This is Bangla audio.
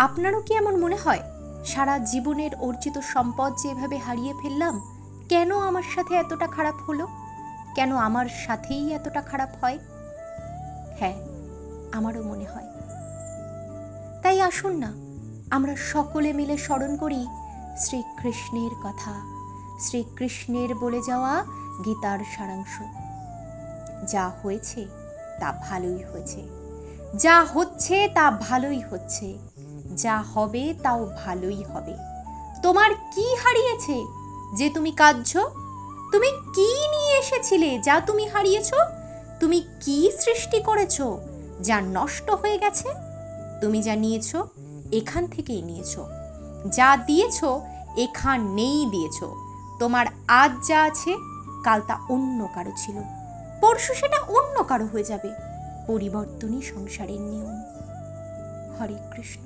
আপনারও কি এমন মনে হয়? সারা জীবনের অর্জিত সম্পদ যেভাবে হারিয়ে ফেললাম, কেন আমার সাথে এতটা খারাপ হলো? কেন আমার সাথেই এতটা খারাপ হয়? হ্যাঁ আমারও মনে হয়। তাই আসুন না, আমরা সকলে মিলে স্মরণ করি শ্রীকৃষ্ণের কথা। শ্রীকৃষ্ণের বলে যাওয়া গীতার সারাংশ। যা হয়েছে তা ভালোই হয়েছে। যা হচ্ছে তা ভালোই হচ্ছে। যা হবে তাও ভালোই হবে। তোমার কি হারিয়েছে যে তুমি কাঁদছ? তুমি কি নিয়ে এসেছিলে যা তুমি হারিয়েছ? তুমি কি সৃষ্টি করেছ যা নষ্ট হয়ে গেছে? তুমি যা নিয়েছ, এখান থেকেই নিয়েছ। যা দিয়েছ, এখানেই দিয়েছ। তোমার আজ যা আছে, কাল তা অন্য কারও ছিল। পরশু সেটা অন্য কারও হয়ে যাবে। পরিবর্তনই সংসারের নিয়ম। হরে কৃষ্ণ।